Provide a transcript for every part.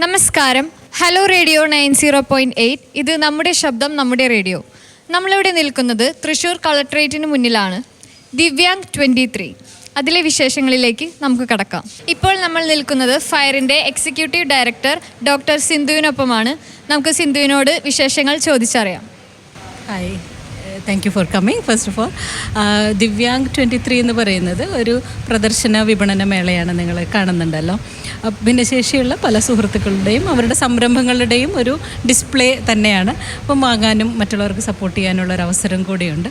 നമസ്കാരം. Hello radio nine zero point eight. ഇത് നമ്മുടെ ശബ്ദം നമ്മുടെ റേഡിയോ. നമ്മളിവിടെ നിൽക്കുന്നത് തൃശ്ശൂർ കളക്ട്രേറ്റിന് മുന്നിലാണ്. Divyang twenty three. അതിലെ വിശേഷങ്ങളിലേക്ക് നമുക്ക് കടക്കാം. ഇപ്പോൾ നമ്മൾ നിൽക്കുന്നത് ഫയറിന്റെ എക്സിക്യൂട്ടീവ് ഡയറക്ടർ ഡോക്ടർ സിന്ധുവിനൊപ്പമാണ്. നമുക്ക് സിന്ധുവിനോട് വിശേഷങ്ങൾ ചോദിച്ചറിയാം. Hi. Thank you for coming first of all Divyang twenty three എന്ന് പറയുന്നത് ഒരു പ്രദർശന വിപണന മേളയാണ് നിങ്ങൾ കാണുന്നുണ്ടല്ലോ. ഭിന്നശേഷിയുള്ള പല സുഹൃത്തുക്കളുടെയും അവരുടെ സംരംഭങ്ങളുടെയും ഒരു ഡിസ്പ്ലേ തന്നെയാണ്. അപ്പം വാങ്ങാനും മറ്റുള്ളവർക്ക് സപ്പോർട്ട് ചെയ്യാനുള്ള ഒരു അവസരം കൂടിയുണ്ട്.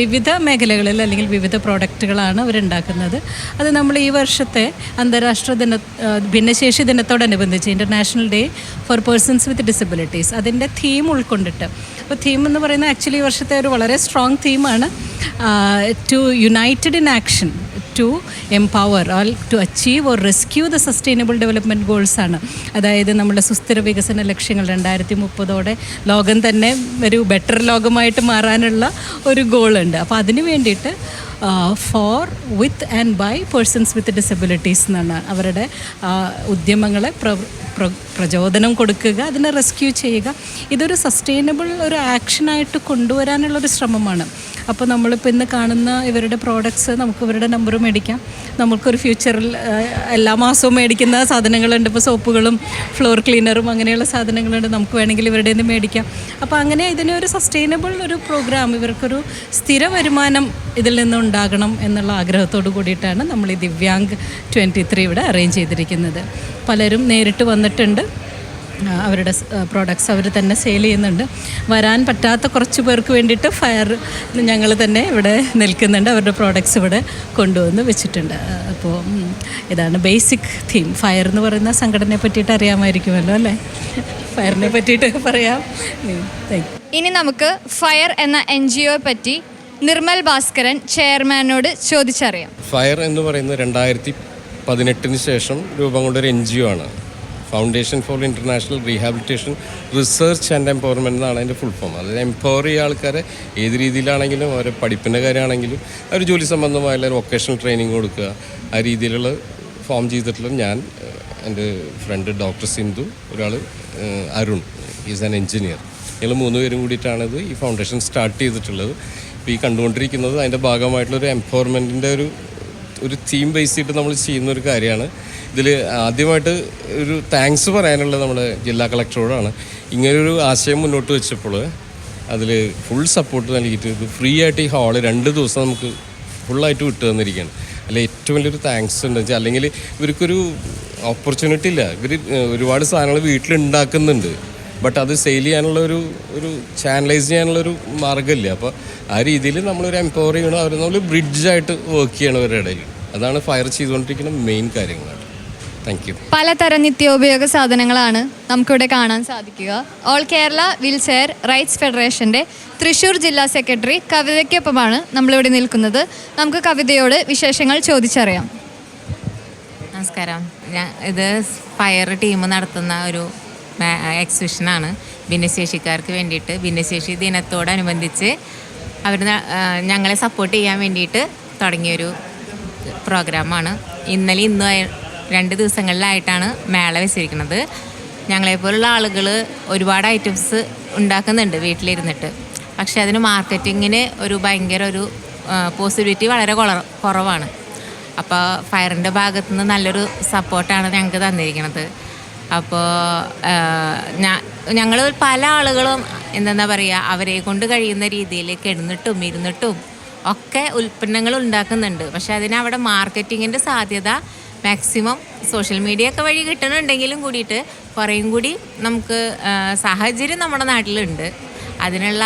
വിവിധ മേഖലകളിൽ അല്ലെങ്കിൽ വിവിധ പ്രോഡക്റ്റുകളാണ് അവരുണ്ടാക്കുന്നത്. അത് നമ്മൾ ഈ വർഷത്തെ അന്താരാഷ്ട്ര ദിന ഭിന്നശേഷി ദിനത്തോടനുബന്ധിച്ച് international day for persons with disabilities അതിന്റെ തീം ഉൾക്കൊണ്ടിട്ട്. അപ്പോൾ തീം എന്ന് പറയുന്നത് ആക്ച്വലി ഈ വർഷത്തെ ഒരു വളരെ strong തീമാണ് to united in action to empower all to achieve or rescue the sustainable development ഗോൾസാണ് അതായത് നമ്മുടെ സുസ്ഥിര വികസന ലക്ഷ്യങ്ങൾ രണ്ടായിരത്തി മുപ്പതോടെ ലോകം തന്നെ ഒരു ബെറ്റർ ലോകമായിട്ട് മാറാനുള്ള ഒരു ഗോളുണ്ട് അപ്പോൾ അതിന് വേണ്ടിയിട്ട് for with and by persons with disabilities എന്നാണ് അവരുടെ ഉദ്യമങ്ങളെ പ്ര പ്ര- പ്രചോദനം കൊടുക്കുക അതിനെ റെസ്ക്യൂ ചെയ്യുക. ഇതൊരു സസ്റ്റൈനബിൾ ഒരു ആക്ഷനായിട്ട് കൊണ്ടുവരാനുള്ളൊരു ശ്രമമാണ്. അപ്പോൾ നമ്മളിപ്പോൾ ഇന്ന് കാണുന്ന ഇവരുടെ പ്രോഡക്ട്സ് നമുക്ക് ഇവരുടെ നമ്പർ മേടിക്കാം. നമുക്കൊരു ഫ്യൂച്ചറിൽ എല്ലാ മാസവും മേടിക്കുന്ന സാധനങ്ങളുണ്ട്. ഇപ്പോൾ സോപ്പുകളും ഫ്ലോർ ക്ലീനറും അങ്ങനെയുള്ള സാധനങ്ങളുണ്ട്. നമുക്ക് വേണമെങ്കിൽ ഇവരുടെ നിന്ന് മേടിക്കാം. അപ്പോൾ അങ്ങനെ ഇതിനൊരു സസ്റ്റൈനബിൾ ഒരു പ്രോഗ്രാം ഇവർക്കൊരു സ്ഥിര വരുമാനം ഇതിൽ നിന്നുണ്ടാകണം എന്നുള്ള ആഗ്രഹത്തോടു കൂടിയിട്ടാണ് നമ്മൾ ഈ ദിവ്യാങ്ക് ട്വന്റി ത്രീ ഇവിടെ അറേഞ്ച് ചെയ്തിരിക്കുന്നത്. പലരും നേരിട്ട് വന്നിട്ടുണ്ട്. അവരുടെ പ്രോഡക്ട്സ് അവർ തന്നെ സെയിൽ ചെയ്യുന്നുണ്ട്. വരാൻ പറ്റാത്ത കുറച്ച് പേർക്ക് വേണ്ടിയിട്ട് ഫയർ ഞങ്ങൾ തന്നെ ഇവിടെ നിൽക്കുന്നുണ്ട്. അവരുടെ പ്രോഡക്ട്സ് ഇവിടെ കൊണ്ടുവന്ന് വെച്ചിട്ടുണ്ട്. അപ്പോൾ ഇതാണ് ബേസിക് തീം ഫയർ എന്ന് പറയുന്ന സംഘടനയെ പറ്റിയിട്ട് അറിയാമായിരിക്കുമല്ലോ അല്ലേ? ഫയറിനെ പറ്റിയിട്ട് പറയാം. ഇനി നമുക്ക് ഫയർ എന്ന എൻ ജി ഒയെ പറ്റി നിർമ്മൽ ഭാസ്കരൻ ചെയർമാനോട് ചോദിച്ചറിയാം. ഫയർ എന്ന് പറയുന്നത് രണ്ടായിരത്തി പതിനെട്ടിന് ശേഷം രൂപം കൊണ്ട ഒരു എൻ ജി ഒ ആണ്. Foundation for international rehabilitation research and empowerment എന്നാണ് അതിന്റെ ഫുൾ ഫോം അതായത് എംപവർ ചെയ്യുക ആൾക്കാരെ ഏത് രീതിയിലാണെങ്കിലും അവരെ പഠിപ്പിന്റെ കാര്യമാണെങ്കിലും അവർ ജോലി സംബന്ധമായ വൊക്കേഷണൽ ട്രെയിനിങ് കൊടുക്കുക. ആ രീതിയിലുള്ള ഫോം ചെയ്തിട്ടുള്ള ഞാൻ എന്റെ ഫ്രണ്ട് ഡോക്ടർ സിന്ധു ഒരാൾ അരുൺ. ഈസ് ആൻ എഞ്ചിനീയർ ഞങ്ങൾ മൂന്ന് പേരും കൂടിയിട്ടാണിത് ഈ ഫൗണ്ടേഷൻ സ്റ്റാർട്ട് ചെയ്തിട്ടുള്ളത്. ഇപ്പോൾ ഈ കണ്ടുകൊണ്ടിരിക്കുന്നത് അതിന്റെ ഭാഗമായിട്ടുള്ളൊരു എംപവർമെന്റിന്റെ ഒരു ഒരു തീം ബേസ് ചെയ്തിട്ട് നമ്മൾ ചെയ്യുന്ന ഒരു കാര്യമാണ്. ഇതിൽ ആദ്യമായിട്ട് ഒരു താങ്ക്സ് പറയാനുള്ളത് നമ്മുടെ ജില്ലാ കളക്ടറോടാണ്. ഇങ്ങനൊരു ആശയം മുന്നോട്ട് വെച്ചപ്പോൾ അതിൽ ഫുൾ സപ്പോർട്ട് നൽകിയിട്ട് ഇത് ഫ്രീ ആയിട്ട് ഈ ഹാൾ രണ്ട് ദിവസം നമുക്ക് ഫുള്ളായിട്ട് വിട്ടു തന്നിരിക്കുകയാണ്. അല്ല ഏറ്റവും വലിയൊരു താങ്ക്സ് ഉണ്ട്. വെച്ചാൽ അല്ലെങ്കിൽ ഇവർക്കൊരു ഓപ്പർച്യൂണിറ്റി ഇല്ല. ഇവർ ഒരുപാട് സാധനങ്ങൾ വീട്ടിലുണ്ടാക്കുന്നുണ്ട്. ബട്ട് അത് സെയിൽ ചെയ്യാനുള്ള ഒരു ഒരു ചാനലൈസ് ചെയ്യാനുള്ളൊരു മാർഗമില്ല. അപ്പോൾ ആ രീതിയിൽ നമ്മളൊരു എംപവർ ചെയ്യണം അവർ നമ്മൾ ബ്രിഡ്ജായിട്ട് വർക്ക് ചെയ്യണം അവരുടെ ഇടയിൽ. അതാണ് ഫയർ ചെയ്തുകൊണ്ടിരിക്കുന്ന മെയിൻ കാര്യങ്ങൾ താങ്ക് യു പലതരം നിത്യോപയോഗ സാധനങ്ങളാണ് നമുക്കിവിടെ കാണാൻ സാധിക്കുക. ഓൾ കേരള വീൽചെയർ റൈറ്റ്സ് ഫെഡറേഷന്റെ തൃശ്ശൂർ ജില്ലാ സെക്രട്ടറി കവിതയ്ക്കൊപ്പമാണ് നമ്മളിവിടെ നിൽക്കുന്നത്. നമുക്ക് കവിതയോട് വിശേഷങ്ങൾ ചോദിച്ചറിയാം. നമസ്കാരം. ഞാൻ ഇത് ഫയർ ടീം നടത്തുന്ന ഒരു എക്സിബിഷനാണ് ഭിന്നശേഷിക്കാർക്ക് വേണ്ടിയിട്ട് ഭിന്നശേഷി ദിനത്തോടനുബന്ധിച്ച് അവർ ഞങ്ങളെ സപ്പോർട്ട് ചെയ്യാൻ വേണ്ടിയിട്ട് തുടങ്ങിയൊരു പ്രോഗ്രാമാണ് ഇന്നലെ ഇന്ന് രണ്ട് ദിവസങ്ങളിലായിട്ടാണ് മേള വെച്ചിരിക്കുന്നത്. ഞങ്ങളെപ്പോലുള്ള ആളുകൾ ഒരുപാട് ഐറ്റംസ് ഉണ്ടാക്കുന്നുണ്ട് വീട്ടിലിരുന്നിട്ട്. പക്ഷെ അതിന് മാർക്കറ്റിങ്ങിന് ഒരു ഭയങ്കര ഒരു പോസിബിലിറ്റി വളരെ കുറ- കുറവാണ്. അപ്പോൾ ഫയറിന്റെ ഭാഗത്തുനിന്ന് നല്ലൊരു സപ്പോർട്ടാണ് ഞങ്ങൾക്ക് തന്നിരിക്കുന്നത് അപ്പോൾ ഞങ്ങൾ പല ആളുകളും എന്താ പറയുക അവരെ കൊണ്ട് കഴിയുന്ന രീതിയിൽ കിടന്നിട്ടും ഇരുന്നിട്ടും ഒക്കെ ഉൽപ്പന്നങ്ങൾ ഉണ്ടാക്കുന്നുണ്ട്. പക്ഷെ അതിനവിടെ മാർക്കറ്റിങ്ങിന്റെ സാധ്യത മാക്സിമം സോഷ്യൽ മീഡിയ ഒക്കെ വഴി കിട്ടണമുണ്ടെങ്കിലും കൂടിയിട്ട് കുറേയും കൂടി നമുക്ക് സാഹചര്യം നമ്മുടെ നാട്ടിലുണ്ട്. അതിനുള്ള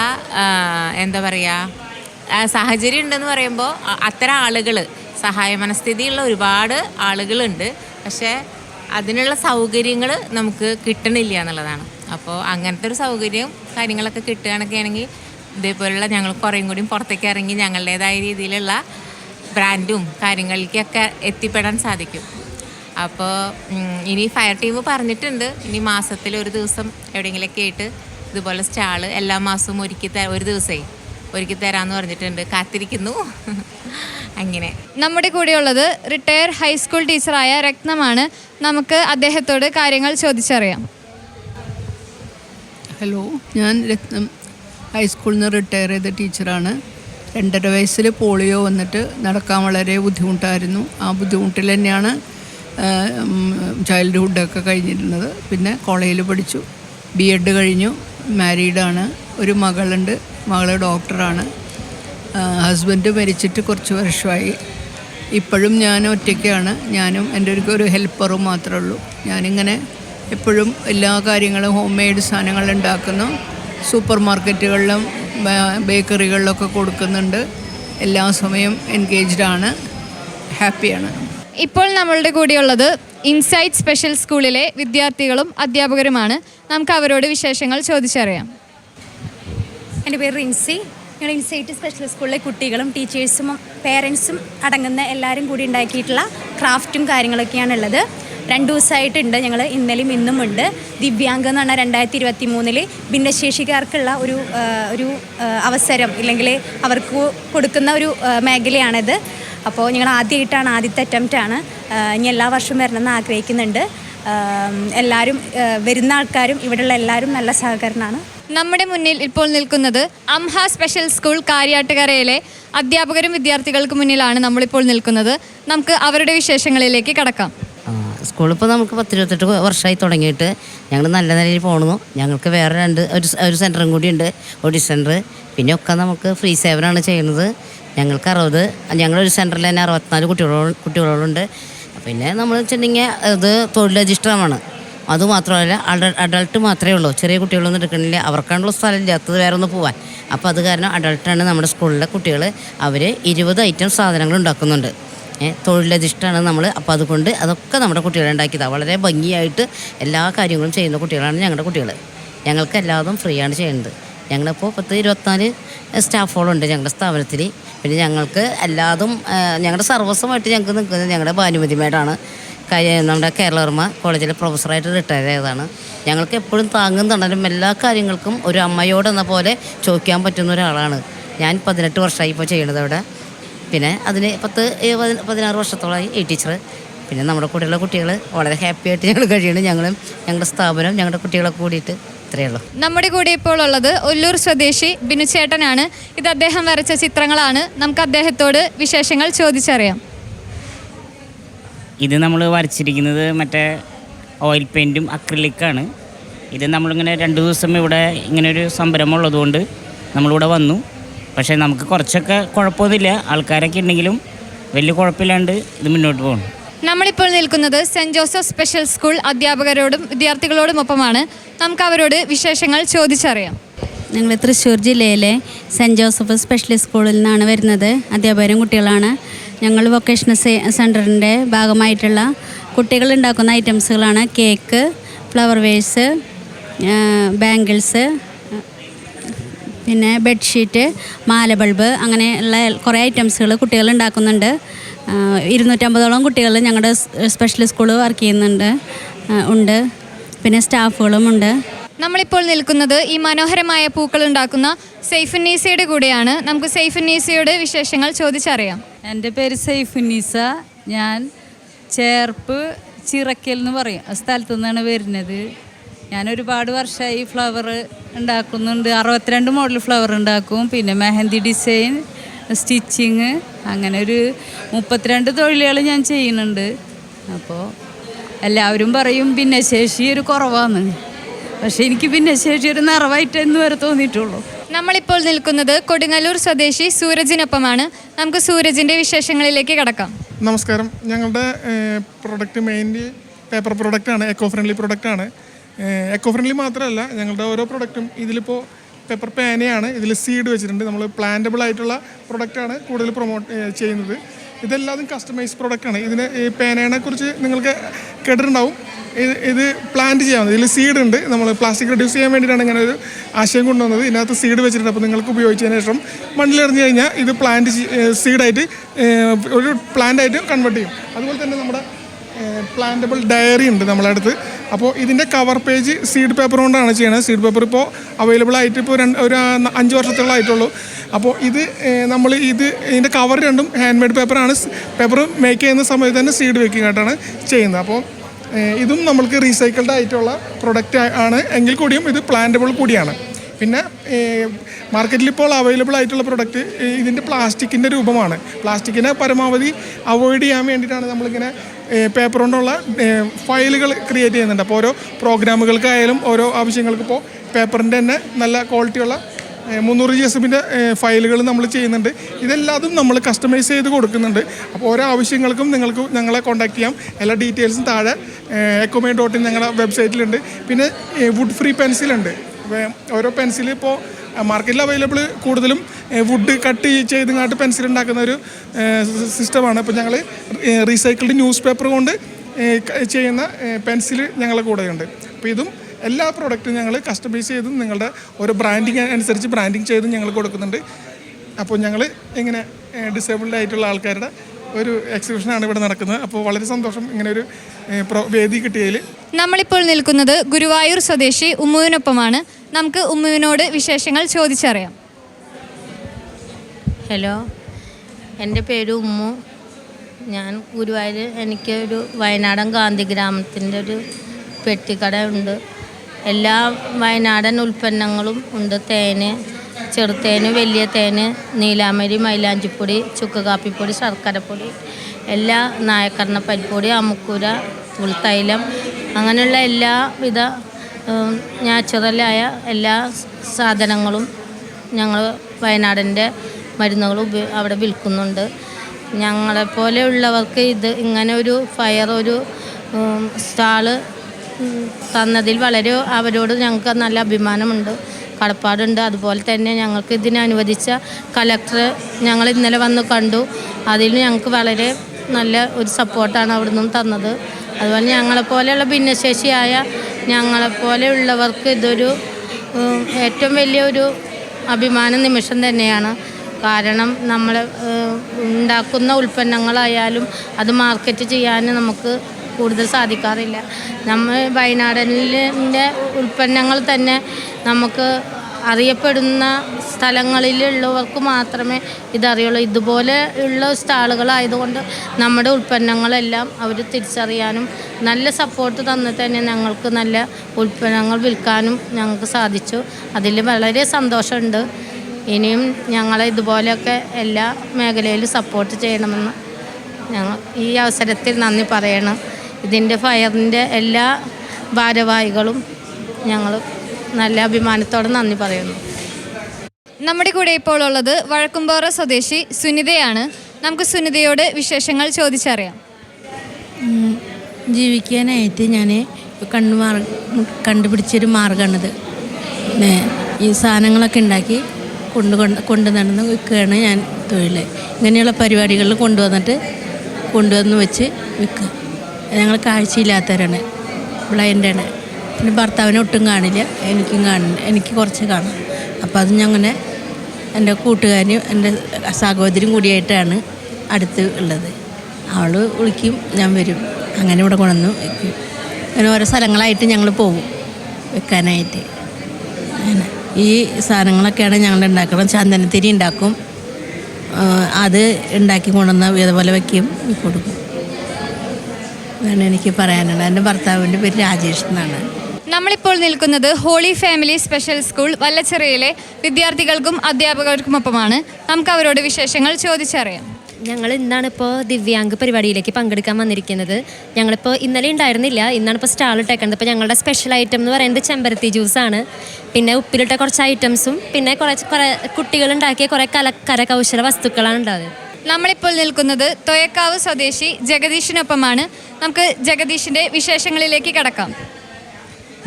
എന്താ പറയുക സാഹചര്യം ഉണ്ടെന്ന് പറയുമ്പോൾ അത്തരം ആളുകൾ സഹായ മനസ്ഥിതിയുള്ള ഒരുപാട് ആളുകളുണ്ട്. പക്ഷേ അതിനുള്ള സൗകര്യങ്ങൾ നമുക്ക് കിട്ടണില്ല എന്നുള്ളതാണ്. അപ്പോൾ അങ്ങനത്തെ ഒരു സൗകര്യം കാര്യങ്ങളൊക്കെ കിട്ടുകയാണൊക്കെ ആണെങ്കിൽ ഇതേപോലുള്ള ഞങ്ങൾ കുറേയും കൂടി പുറത്തേക്ക് ഇറങ്ങി ഞങ്ങളുടേതായ രീതിയിലുള്ള ബ്രാൻഡും കാര്യങ്ങളിലേക്കൊക്കെ എത്തിപ്പെടാൻ സാധിക്കും. അപ്പോൾ ഇനി ഫയർ ടീം പറഞ്ഞിട്ടുണ്ട്. ഇനി മാസത്തിൽ ഒരു ദിവസം എവിടെയെങ്കിലുമൊക്കെ ആയിട്ട് ഇതുപോലെ സ്റ്റാൾ എല്ലാ മാസവും ഒരുക്കി ഒരു ദിവസമേ ഒരുക്കി തരാമെന്ന് പറഞ്ഞിട്ടുണ്ട്. കാത്തിരിക്കുന്നു. അങ്ങനെ. നമ്മുടെ കൂടെയുള്ളത് റിട്ടയർ ഹൈസ്കൂൾ ടീച്ചറായ രത്നമാണ്. നമുക്ക് അദ്ദേഹത്തോട് കാര്യങ്ങൾ ചോദിച്ചറിയാം. ഹലോ ഞാൻ രത്നം ഹൈസ്കൂളിൽ നിന്ന് റിട്ടയർ ചെയ്ത ടീച്ചറാണ്. രണ്ടര വയസ്സിൽ പോളിയോ വന്നിട്ട് നടക്കാൻ വളരെ ബുദ്ധിമുട്ടായിരുന്നു. ആ ബുദ്ധിമുട്ടിൽ തന്നെയാണ് ചൈൽഡ്ഹുഡൊക്കെ കഴിഞ്ഞിരുന്നത്. പിന്നെ കോളേജിൽ പഠിച്ചു. ബി എഡ് കഴിഞ്ഞു. മാരീഡാണ് ഒരു മകളുണ്ട്. മകൾ ഡോക്ടറാണ്. ഹസ്ബൻഡ് മരിച്ചിട്ട് കുറച്ച് വർഷമായി. ഇപ്പോഴും ഞാൻ ഒറ്റയ്ക്കാണ്. ഞാനും എന്റെ ഒരു ഒരു ഹെൽപ്പറും മാത്രമേ ഉള്ളൂ. ഞാനിങ്ങനെ എപ്പോഴും എല്ലാ കാര്യങ്ങളും ഹോം മെയ്ഡ് സാധനങ്ങൾ ഉണ്ടാക്കുന്നു. സൂപ്പർ മാർക്കറ്റുകളിലും ബേക്കറികളിലൊക്കെ കൊടുക്കുന്നുണ്ട്. എല്ലാ സമയം ആണ്. ഹാപ്പിയാണ്. ഇപ്പോൾ നമ്മളുടെ കൂടെയുള്ളത് ഇൻസൈറ്റ് സ്പെഷ്യൽ സ്കൂളിലെ വിദ്യാർത്ഥികളും അധ്യാപകരുമാണ്. നമുക്ക് അവരോട് വിശേഷങ്ങൾ ചോദിച്ചറിയാം. എന്റെ പേര് റിൻസി. ഞങ്ങൾ ഇൻസൈറ്റ് സ്പെഷ്യൽ സ്കൂളിലെ കുട്ടികളും ടീച്ചേഴ്സും പേരൻസും അടങ്ങുന്ന എല്ലാവരും കൂടി ഉണ്ടാക്കിയിട്ടുള്ള ക്രാഫ്റ്റും കാര്യങ്ങളൊക്കെയാണ് ഉള്ളത് രണ്ട് ദിവസമായിട്ടുണ്ട് ഞങ്ങൾ ഇന്നലെയും ഇന്നും ഉണ്ട്. ദിവ്യാംഗ എന്ന് പറഞ്ഞാൽ രണ്ടായിരത്തി ഇരുപത്തി മൂന്നിൽ ഭിന്നശേഷിക്കാർക്കുള്ള ഒരു ഒരു അവസരം ഇല്ലെങ്കിൽ അവർക്ക് കൊടുക്കുന്ന ഒരു മേഖലയാണിത്. അപ്പോൾ ഞങ്ങൾ ആദ്യമായിട്ടാണ് ആദ്യത്തെ അറ്റംപ്റ്റാണ് ഇനി എല്ലാ വർഷവും വരണമെന്ന് ആഗ്രഹിക്കുന്നുണ്ട്. എല്ലാവരും വരുന്ന ആൾക്കാരും ഇവിടെയുള്ള എല്ലാവരും നല്ല സഹകരണമാണ്. നമ്മുടെ മുന്നിൽ ഇപ്പോൾ നിൽക്കുന്നത് അംഹ സ്പെഷ്യൽ സ്കൂൾ കാര്യാട്ടുകരയിലെ അധ്യാപകരും വിദ്യാർത്ഥികൾക്ക് മുന്നിലാണ് നമ്മളിപ്പോൾ നിൽക്കുന്നത്. നമുക്ക് അവരുടെ വിശേഷങ്ങളിലേക്ക് കടക്കാം. സ്കൂളിപ്പോൾ നമുക്ക് പത്തിരുപത്തെട്ട് വർഷമായി തുടങ്ങിയിട്ട് ഞങ്ങൾ നല്ല നിലയിൽ പോകണു ഞങ്ങൾക്ക് വേറെ രണ്ട് ഒരു ഒരു സെന്ററും കൂടി ഉണ്ട് ഓഡി സെന്റർ പിന്നെ ഒക്കെ നമുക്ക് ഫ്രീ സേവനമാണ് ചെയ്യുന്നത്. ഞങ്ങൾക്ക് അറുപത് ഞങ്ങളൊരു സെന്ററിൽ തന്നെ അറുപത്തിനാല് കുട്ടികളോ കുട്ടികളുണ്ട് പിന്നെ നമ്മൾ വെച്ചിട്ടുണ്ടെങ്കിൽ അത് രജിസ്റ്ററാണ് അതുമാത്രമല്ല അഡ അഡൾട്ട് മാത്രമേ ഉള്ളൂ. ചെറിയ കുട്ടികളൊന്നും എടുക്കണില്ല. അവർക്കാണുള്ള സ്ഥലം ഇല്ലാത്തത് വേറെ ഒന്ന് പോവാൻ. അപ്പോൾ അത് കാരണം അഡൾട്ടാണ് നമ്മുടെ സ്കൂളിലെ കുട്ടികൾ അവർ ഇരുപത് ഐറ്റം സാധനങ്ങൾ ഉണ്ടാക്കുന്നുണ്ട്. തൊഴിലധിഷ്ഠാണ് നമ്മൾ അപ്പോൾ അതുകൊണ്ട് അതൊക്കെ നമ്മുടെ കുട്ടികളെ ഉണ്ടാക്കിയതാണ് വളരെ ഭംഗിയായിട്ട് എല്ലാ കാര്യങ്ങളും ചെയ്യുന്ന കുട്ടികളാണ് ഞങ്ങളുടെ കുട്ടികൾ ഞങ്ങൾക്ക് എല്ലാതും ഫ്രീ ആണ് ചെയ്യുന്നത്. ഞങ്ങളിപ്പോൾ പത്ത് ഇരുപത്തിനാല് സ്റ്റാഫുകളുണ്ട് ഞങ്ങളുടെ സ്ഥാപനത്തിൽ പിന്നെ ഞങ്ങൾക്ക് എല്ലാതും ഞങ്ങളുടെ സർവസ്വമായിട്ട് ഞങ്ങൾക്ക് നിൽക്കുന്നത് ഞങ്ങളുടെ ഭാനുമതി മേഡാണ്. നമ്മുടെ കേരളവർമ്മ കോളേജിലെ പ്രൊഫസറായിട്ട് റിട്ടയർ ചെയ്തതാണ് ഞങ്ങൾക്ക് എപ്പോഴും താങ്ങുന്നുണ്ടെങ്കിലും എല്ലാ കാര്യങ്ങൾക്കും ഒരു അമ്മയോടെന്ന പോലെ ചോദിക്കാൻ പറ്റുന്ന ഒരാളാണ്. ഞാൻ പതിനെട്ട് വർഷമായി ഇപ്പോൾ ചെയ്യണത് അവിടെ. പിന്നെ അതിന് പത്ത് പതിനാറ് വർഷത്തോളമായി ഈ ടീച്ചർ പിന്നെ നമ്മുടെ കൂടെയുള്ള കുട്ടികൾ വളരെ ഹാപ്പി ആയിട്ട് ഞങ്ങൾ കഴിയണം. ഞങ്ങളും ഞങ്ങളുടെ സ്ഥാപനം ഞങ്ങളുടെ കുട്ടികളെ കൂടിയിട്ട് ഇത്രയേ ഉള്ളൂ. നമ്മുടെ കൂടെ ഇപ്പോൾ ഉള്ളത് ഒല്ലൂർ സ്വദേശി ബിനുചേട്ടനാണ്. ഇത് അദ്ദേഹം വരച്ച ചിത്രങ്ങളാണ്. നമുക്ക് അദ്ദേഹത്തോട് വിശേഷങ്ങൾ ചോദിച്ചറിയാം. ഇത് നമ്മൾ വരച്ചിരിക്കുന്നത് മറ്റേ ഓയിൽ പെയിന്റും അക്രിലിക്കാണ് ഇത് നമ്മളിങ്ങനെ രണ്ട് ദിവസം ഇവിടെ ഇങ്ങനെ ഒരു സംരംഭം ഉള്ളതുകൊണ്ട് നമ്മളിവിടെ വന്നു. പക്ഷേ നമുക്ക് കുറച്ചൊക്കെ കുഴപ്പമൊന്നുമില്ല. ആൾക്കാരൊക്കെ ഉണ്ടെങ്കിലും വലിയ കുഴപ്പമില്ലാണ്ട് ഇത് മുന്നോട്ട് പോകണം നമ്മളിപ്പോൾ നിൽക്കുന്നത് സെന്റ് ജോസഫ് സ്പെഷ്യൽ സ്കൂൾ അധ്യാപകരോടും വിദ്യാർത്ഥികളോടും ഒപ്പമാണ്. നമുക്ക് അവരോട് വിശേഷങ്ങൾ ചോദിച്ചറിയാം. ഞങ്ങൾ തൃശ്ശൂർ ജില്ലയിലെ സെന്റ് ജോസഫ് സ്പെഷ്യൽ സ്കൂളിൽ നിന്നാണ് വരുന്നത്. അധ്യാപകരും കുട്ടികളാണ്. ഞങ്ങൾ വൊക്കേഷണൽ സെന്ററിന്റെ ഭാഗമായിട്ടുള്ള കുട്ടികൾ ഉണ്ടാക്കുന്ന ഐറ്റംസുകളാണ് കേക്ക് ഫ്ലവർ വേഴ്സ് ബാംഗിൾസ് പിന്നെ ബെഡ്ഷീറ്റ് മാല ബൾബ് അങ്ങനെയുള്ള കുറേ ഐറ്റംസുകൾ കുട്ടികൾ ഉണ്ടാക്കുന്നുണ്ട്. ഇരുന്നൂറ്റമ്പതോളം കുട്ടികൾ ഞങ്ങളുടെ സ്പെഷ്യൽ സ്കൂൾ വർക്ക് ചെയ്യുന്നുണ്ട്. ഉണ്ട്. പിന്നെ സ്റ്റാഫുകളും ഉണ്ട്. നമ്മളിപ്പോൾ നിൽക്കുന്നത് ഈ മനോഹരമായ പൂക്കൾ ഉണ്ടാക്കുന്ന സൈഫുന്നീസയുടെ കൂടെയാണ്. നമുക്ക് സൈഫുന്നീസയുടെ വിശേഷങ്ങൾ ചോദിച്ചറിയാം. എന്റെ പേര് സൈഫുന്നീസ. ഞാൻ ചേർപ്പ് ചിറക്കൽ എന്ന് പറയും. ആ സ്ഥലത്തു നിന്നാണ് വരുന്നത്. ഞാൻ ഒരുപാട് വർഷമായി ഫ്ലവർ ഉണ്ടാക്കുന്നുണ്ട്. അറുപത്തിരണ്ട് മോഡൽ ഫ്ലവർ ഉണ്ടാക്കും. പിന്നെ മെഹന്തി ഡിസൈൻ സ്റ്റിച്ചിങ് അങ്ങനെ ഒരു മുപ്പത്തിരണ്ട് തൊഴിലുകൾ ഞാൻ ചെയ്യുന്നുണ്ട്. അപ്പോൾ എല്ലാവരും പറയും പിന്നെ ഭിന്നശേഷി ഒരു കുറവാണ്. പക്ഷേ എനിക്ക് പിന്നെ ഒരു നിറവായിട്ട് എന്ന് വരെ തോന്നിയിട്ടുള്ളൂ. നമ്മളിപ്പോൾ നിൽക്കുന്നത് കൊടുങ്ങല്ലൂർ സ്വദേശി സൂരജിനൊപ്പമാണ്. നമുക്ക് സൂരജിന്റെ വിശേഷങ്ങളിലേക്ക് കടക്കാം. നമസ്കാരം. ഞങ്ങളുടെ പ്രൊഡക്റ്റ് മെയിൻലി പേപ്പർ പ്രൊഡക്റ്റാണ് എക്കോ ഫ്രണ്ട്ലി പ്രൊഡക്റ്റാണ് എക്കോ ഫ്രണ്ട്ലി മാത്രമല്ല ഞങ്ങളുടെ ഓരോ പ്രൊഡക്റ്റും ഇതിലിപ്പോൾ പേപ്പർ പേനയാണ് ഇതിൽ സീഡ് വെച്ചിട്ടുണ്ട്. നമ്മൾ പ്ലാന്റബിൾ ആയിട്ടുള്ള പ്രൊഡക്റ്റാണ് കൂടുതൽ പ്രൊമോട്ട് ചെയ്യുന്നത്. ഇതെല്ലാതും കസ്റ്റമൈസ് പ്രൊഡക്റ്റാണ് ഇതിന് ഈ പേനേനെ കുറിച്ച് നിങ്ങൾക്ക് കേട്ടിട്ടുണ്ടാവും. ഇത് ഇത് പ്ലാന്റ് ചെയ്യാവുന്നത് ഇതിൽ സീഡ് ഉണ്ട്. നമ്മൾ പ്ലാസ്റ്റിക് റെഡ്യൂസ് ചെയ്യാൻ വേണ്ടിയിട്ടാണ് ഇങ്ങനെ ഒരു ആശയം കൊണ്ടുവന്നത്. ഇതിനകത്ത് സീഡ് വെച്ചിട്ടുണ്ട്. അപ്പോൾ നിങ്ങൾക്ക് ഉപയോഗിച്ചതിന് ശേഷം മണ്ണിലെറിഞ്ഞ് കഴിഞ്ഞാൽ ഇത് പ്ലാന്റ് സീഡായിട്ട് ഒരു പ്ലാന്റ് ആയിട്ട് കൺവേർട്ട് ചെയ്യും. അതുപോലെ തന്നെ നമ്മുടെ പ്ലാന്റബിൾ ഡയറി ഉണ്ട് നമ്മളെ അടുത്ത്. അപ്പോൾ ഇതിന്റെ കവർ പേജ് സീഡ് പേപ്പർ കൊണ്ടാണ് ചെയ്യണത്. സീഡ് പേപ്പർ ഇപ്പോൾ അവൈലബിൾ ആയിട്ട് ഇപ്പോൾ രണ്ട് ഒരു അഞ്ച് വർഷത്തോളമായിട്ടുള്ളൂ അപ്പോൾ ഇത് നമ്മൾ ഇത് ഇതിന്റെ കവർ രണ്ടും ഹാൻഡ് മെയ്ഡ് പേപ്പറാണ് പേപ്പർ മേക്ക് ചെയ്യുന്ന സമയത്ത് തന്നെ സീഡ് വെക്കിംഗ് ആയിട്ടാണ് ചെയ്യുന്നത്. അപ്പോൾ ഇതും നമ്മൾക്ക് റീസൈക്കിൾഡ് ആയിട്ടുള്ള പ്രൊഡക്റ്റ് ആണ്. എങ്കിൽ കൂടിയും ഇത് പ്ലാന്റബിൾ കൂടിയാണ്. പിന്നെ മാർക്കറ്റിൽ ഇപ്പോൾ അവൈലബിൾ ആയിട്ടുള്ള പ്രൊഡക്റ്റ് ഇതിന്റെ പ്ലാസ്റ്റിക്കിന്റെ രൂപമാണ്. പ്ലാസ്റ്റിക്കിനെ പരമാവധി അവോയ്ഡ് ചെയ്യാൻ വേണ്ടിയിട്ടാണ് നമ്മളിങ്ങനെ പേപ്പർ കൊണ്ടുള്ള ഫയലുകൾ ക്രിയേറ്റ് ചെയ്യുന്നുണ്ട്. അപ്പോൾ ഓരോ പ്രോഗ്രാമുകൾക്കായാലും ഓരോ ആവശ്യങ്ങൾക്ക് ഇപ്പോൾ പേപ്പറിന്റെ തന്നെ നല്ല ക്വാളിറ്റിയുള്ള മുന്നൂറ് ജി എസ് എമ്മിന്റെ ഫയലുകൾ നമ്മൾ ചെയ്യുന്നുണ്ട്. ഇതെല്ലാതും നമ്മൾ കസ്റ്റമൈസ് ചെയ്ത് കൊടുക്കുന്നുണ്ട്. അപ്പോൾ ഓരോ ആവശ്യങ്ങൾക്കും നിങ്ങൾക്ക് ഞങ്ങളെ കോൺടാക്ട് ചെയ്യാം. എല്ലാ ഡീറ്റെയിൽസും താഴെ എക്കോമേ ഡോട്ട് ഇൻ ഞങ്ങളുടെ വെബ്സൈറ്റിലുണ്ട് പിന്നെ വുഡ് ഫ്രീ പെൻസിലുണ്ട് ഓരോ പെൻസിൽ ഇപ്പോൾ മാർക്കറ്റിൽ അവൈലബിൾ കൂടുതലും വുഡ് കട്ട് ചെയ്തിങ്ങാട്ട് പെൻസിൽ ഉണ്ടാക്കുന്ന ഒരു സിസ്റ്റമാണ് ഇപ്പോൾ ഞങ്ങൾ റീസൈക്കിൾഡ് ന്യൂസ് പേപ്പർ കൊണ്ട് ചെയ്യുന്ന പെൻസിൽ ഞങ്ങളുടെ കൂടെയുണ്ട്. അപ്പോൾ ഇതും എല്ലാ പ്രോഡക്റ്റും ഞങ്ങൾ കസ്റ്റമൈസ് ചെയ്തും നിങ്ങളുടെ ഓരോ ബ്രാൻഡിങ് അനുസരിച്ച് ബ്രാൻഡിങ് ചെയ്തും ഞങ്ങൾ കൊടുക്കുന്നുണ്ട്. അപ്പോൾ ഞങ്ങൾ ഇങ്ങനെ ഡിസേബിൾഡ് ആയിട്ടുള്ള ആൾക്കാരുടെ ഒരു എക്സിബിഷനാണ് ഇവിടെ നടക്കുന്നത്. അപ്പോൾ വളരെ സന്തോഷം ഇങ്ങനെ ഒരു വേദി കിട്ടിയതിൽ. നമ്മളിപ്പോൾ നിൽക്കുന്നത് ഗുരുവായൂർ സ്വദേശി ഉമ്മുവിനൊപ്പമാണ്. നമുക്ക് ഉമ്മുവിനോട് വിശേഷങ്ങൾ ചോദിച്ചറിയാം. ഹലോ എന്റെ പേര് ഉമ്മു. ഞാൻ ഗുരുവായൂർ എനിക്കൊരു വയനാടൻ ഗാന്ധി ഗ്രാമത്തിന്റെ ഒരു പെട്ടിക്കട ഉണ്ട്. എല്ലാ വയനാടൻ ഉൽപ്പന്നങ്ങളും ഉണ്ട് തേന്. ചെറുതേന് വലിയ തേന് നീലാമരി മൈലാഞ്ചിപ്പൊടി ചുക്ക് കാപ്പിപ്പൊടി ശർക്കരപ്പൊടി എല്ലാ നായക്കരണ പരിപ്പൊടി അമുക്കൂര തുൾത്തൈലം അങ്ങനെയുള്ള എല്ലാവിധ വിധ നാച്ചുറലായ എല്ലാ സാധനങ്ങളും ഞങ്ങൾ വയനാടിന്റെ മരുന്നുകൾ അവിടെ വിൽക്കുന്നുണ്ട്. ഞങ്ങളെപ്പോലെയുള്ളവർക്ക് ഇത് ഇങ്ങനെ ഒരു ഫയർ ഒരു സ്റ്റാൾ തന്നതിൽ വളരെ അവരോട് ഞങ്ങൾക്ക് നല്ല അഭിമാനമുണ്ട്. കടപ്പാടുണ്ട്. അതുപോലെ തന്നെ ഞങ്ങൾക്ക് ഇതിനെ അനുവദിച്ച കളക്ടർ ഞങ്ങൾ ഇന്നലെ വന്ന് കണ്ടു. അതിൽ ഞങ്ങൾക്ക് വളരെ നല്ല ഒരു സപ്പോർട്ടാണ് അവിടെ നിന്നും തന്നത്. അതുപോലെ ഞങ്ങളെപ്പോലെയുള്ള ഭിന്നശേഷിയായ ഞങ്ങളെപ്പോലെയുള്ളവർക്ക് ഇതൊരു ഏറ്റവും വലിയൊരു അഭിമാന നിമിഷം തന്നെയാണ്. കാരണം നമ്മൾ ഉണ്ടാക്കുന്ന ഉൽപ്പന്നങ്ങളായാലും അത് മാർക്കറ്റ് ചെയ്യാൻ നമുക്ക് കൂടുതൽ സാധിക്കാറില്ല. നമ്മൾ വയനാടിന്റെ ഉൽപ്പന്നങ്ങൾ തന്നെ നമുക്ക് അറിയപ്പെടുന്ന സ്ഥലങ്ങളിലുള്ളവർക്ക് മാത്രമേ ഇതറിയുള്ളൂ. ഇതുപോലെ ഉള്ള സ്റ്റാളുകളായതുകൊണ്ട് നമ്മുടെ ഉൽപ്പന്നങ്ങളെല്ലാം അവർ തിരിച്ചറിയാനും നല്ല സപ്പോർട്ട് തന്നിട്ട് തന്നെ ഞങ്ങൾക്ക് നല്ല ഉൽപ്പന്നങ്ങൾ വിൽക്കാനും ഞങ്ങൾക്ക് സാധിച്ചു. അതിൽ വളരെ സന്തോഷമുണ്ട്. ഇനിയും ഞങ്ങളെ ഇതുപോലെയൊക്കെ എല്ലാ മേഖലയിലും സപ്പോർട്ട് ചെയ്യണമെന്ന് ഞങ്ങൾ ഈ അവസരത്തിൽ നന്ദി പറയണം. ഇതിന്റെ ഫയറിന്റെ എല്ലാ ഭാരവാഹികളും ഞങ്ങൾ നല്ല അഭിമാനത്തോടെ നന്ദി പറയുന്നു. നമ്മുടെ കൂടെ ഇപ്പോൾ ഉള്ളത് വഴക്കുംപാറ സ്വദേശി സുനിതയാണ്. നമുക്ക് സുനിതയോട് വിശേഷങ്ങൾ ചോദിച്ചറിയാം. ജീവിക്കാനായിട്ട് ഞാൻ കണ്ണു മാർ കണ്ടുപിടിച്ചൊരു മാർഗമാണിത് പിന്നെ ഈ സാധനങ്ങളൊക്കെ ഉണ്ടാക്കി കൊണ്ട് കൊണ്ട് കൊണ്ട് നടന്ന് വിൽക്കുകയാണ് ഞാൻ തൊഴിൽ ഇങ്ങനെയുള്ള പരിപാടികളിൽ കൊണ്ടുവന്നിട്ട് കൊണ്ടുവന്ന് വെച്ച് വിൽക്കുക. ഞങ്ങൾ കാഴ്ചയില്ലാത്തവരാണ്. ബ്ലൈൻഡാണ്. പിന്നെ ഭർത്താവിനെ ഒട്ടും കാണില്ല. എനിക്കും കാണില്ല എനിക്ക് കുറച്ച് കാണും. അപ്പോൾ അത് ഞങ്ങനെ എന്റെ കൂട്ടുകാരനും എന്റെ സഹോദരിയും കൂടിയായിട്ടാണ് അടുത്ത് ഉള്ളത്. അവൾ വിളിക്കും ഞാൻ വരും. അങ്ങനെ ഇവിടെ കൊണ്ടുവന്ന് വെക്കും. അങ്ങനെ ഓരോ സ്ഥലങ്ങളായിട്ട് ഞങ്ങൾ പോകും വെക്കാനായിട്ട്. അങ്ങനെ. ഈ സാധനങ്ങളൊക്കെയാണ് ഞങ്ങൾ ഉണ്ടാക്കുന്നത്. ചന്ദനത്തിരി ഉണ്ടാക്കും. അത് ഉണ്ടാക്കി കൊണ്ടുവന്ന് ഇതുപോലെ വയ്ക്കും കൊടുക്കും. അതാണ് എനിക്ക് പറയാനുള്ളത്. എന്റെ ഭർത്താവിന്റെ പേര് രാജേഷ് എന്നാണ്. നമ്മളിപ്പോൾ നിൽക്കുന്നത് ഹോളി ഫാമിലി സ്പെഷ്യൽ സ്കൂൾ വല്ലച്ചിറയിലെ വിദ്യാർത്ഥികൾക്കും അധ്യാപകർക്കുമൊപ്പമാണ്. നമുക്ക് അവരോട് വിശേഷങ്ങൾ ചോദിച്ചറിയാം. ഞങ്ങൾ ഇന്നാണ് ഇപ്പോൾ ദിവ്യാംഗ് പരിപാടിയിലേക്ക് പങ്കെടുക്കാൻ വന്നിരിക്കുന്നത്. ഞങ്ങളിപ്പോൾ ഇന്നലെ ഉണ്ടായിരുന്നില്ല ഇന്നാണ് ഇപ്പോൾ സ്റ്റാൾ ഇട്ടേക്കുന്നത്. ഇപ്പോൾ ഞങ്ങളുടെ സ്പെഷ്യൽ ഐറ്റം എന്ന് പറയുന്നത് ചെമ്പരത്തി ജ്യൂസാണ് പിന്നെ ഉപ്പിലിട്ട കുറച്ച് ഐറ്റംസും പിന്നെ കുറച്ച് കുറേ കുട്ടികളുണ്ടാക്കിയ കുറേ കല കരകൗശല വസ്തുക്കളാണ് ഉണ്ടാവുക. നമ്മളിപ്പോൾ നിൽക്കുന്നത് തൊയക്കാവ് സ്വദേശി ജഗദീഷിനൊപ്പമാണ്. നമുക്ക് ജഗദീഷിന്റെ വിശേഷങ്ങളിലേക്ക് കടക്കാം.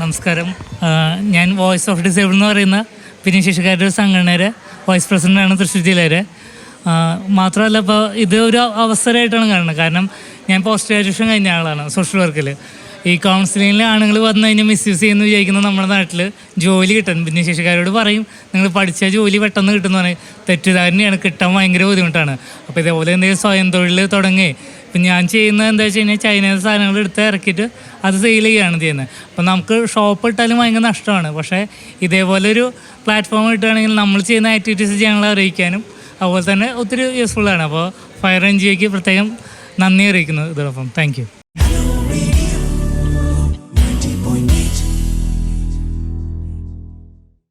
നമസ്കാരം. ഞാൻ വോയിസ് ഓഫ് ഡിസേബിൾ എന്ന് പറയുന്ന ഭിന്നശേഷിക്കാരുടെ ഒരു സംഘടനയുടെ വൈസ് പ്രസിഡന്റാണ് തൃശ്ശൂർ ജില്ലയിലെ. മാത്രമല്ല ഇപ്പോൾ ഇത് ഒരു അവസരമായിട്ടാണ് കാണുന്നത്. കാരണം ഞാൻ പോസ്റ്റ് ഗ്രാജുവേഷൻ കഴിഞ്ഞ ആളാണ് സോഷ്യൽ വർക്കിൽ ഈ കൗൺസിലിങ്ങിൽ ആണുങ്ങൾ വന്നു കഴിഞ്ഞാൽ മിസ്യൂസ് ചെയ്യുന്നു വിചാരിക്കുന്ന നമ്മുടെ നാട്ടിൽ ജോലി കിട്ടാൻ. ഭിന്നശേഷിക്കാരോട് പറയും നിങ്ങൾ പഠിച്ച ജോലി പെട്ടെന്ന് കിട്ടുമെന്ന് പറയും. തെറ്റിദ്ധാരണയാണ് കിട്ടാൻ ഭയങ്കര ബുദ്ധിമുട്ടാണ്. അപ്പോൾ ഇതേപോലെ എന്തെങ്കിലും സ്വയം തൊഴിൽ തുടങ്ങി ഇപ്പം ഞാൻ ചെയ്യുന്നത് എന്താ വെച്ച് കഴിഞ്ഞാൽ ചൈനീസ് സാധനങ്ങൾ എടുത്ത് ഇറക്കിയിട്ട് അത് സെയിൽ ചെയ്യുകയാണ് ചെയ്യുന്നത്. അപ്പം നമുക്ക് ഷോപ്പ് ഇട്ടാലും ഭയങ്കര നഷ്ടമാണ്. പക്ഷേ ഇതേപോലെ ഒരു പ്ലാറ്റ്ഫോം കിട്ടുകയാണെങ്കിൽ നമ്മൾ ചെയ്യുന്ന ആക്ടിവിറ്റീസ് ഞങ്ങളെ അറിയിക്കാനും അതുപോലെ തന്നെ ഒത്തിരി യൂസ്ഫുള്ളാണ് അപ്പോൾ ഫയർ എൻ ജിഒക്ക് പ്രത്യേകം നന്ദി അറിയിക്കുന്നു ഇതോടൊപ്പം. താങ്ക്